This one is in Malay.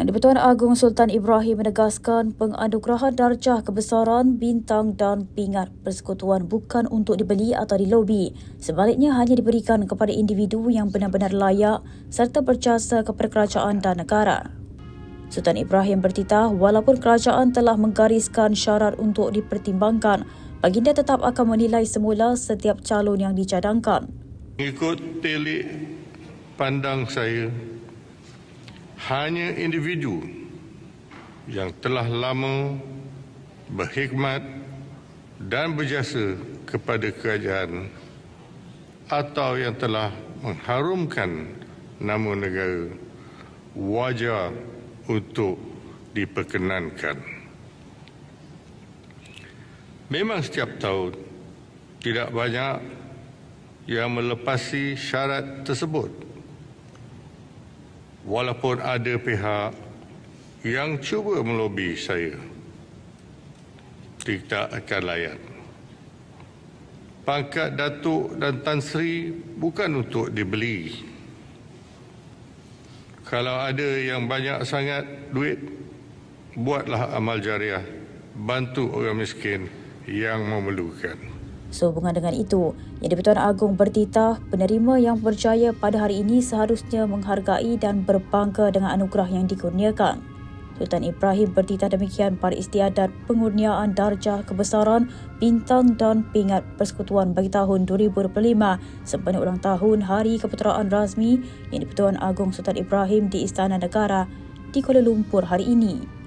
Yang di-Pertuan Agong Sultan Ibrahim menegaskan penganugerahan darjah kebesaran, bintang dan pingat persekutuan bukan untuk dibeli atau dilobi. Sebaliknya hanya diberikan kepada individu yang benar-benar layak serta berjasa kepada kerajaan dan negara. Sultan Ibrahim bertitah walaupun kerajaan telah menggariskan syarat untuk dipertimbangkan, baginda tetap akan menilai semula setiap calon yang dicadangkan. Mengikut telik pandang saya, hanya individu yang telah lama berkhidmat dan berjasa kepada kerajaan atau yang telah mengharumkan nama negara wajar untuk diperkenankan. Memang setiap tahun tidak banyak yang melepasi syarat tersebut walaupun ada pihak yang cuba melobi saya tidak akan layan. Pangkat Datuk dan Tan Sri bukan untuk dibeli. Kalau ada yang banyak sangat duit, buatlah amal jariah, bantu orang miskin yang memerlukan. Sehubungan dengan itu, Yang di-Pertuan Agong bertitah penerima yang berjaya pada hari ini seharusnya menghargai dan berbangga dengan anugerah yang dikurniakan. Sultan Ibrahim bertitah demikian pada istiadat pengurniaan darjah kebesaran, bintang dan pingat persekutuan bagi tahun 2025 sempena ulang tahun Hari Keputeraan Rasmi Yang di-Pertuan Agong Sultan Ibrahim di Istana Negara di Kuala Lumpur hari ini.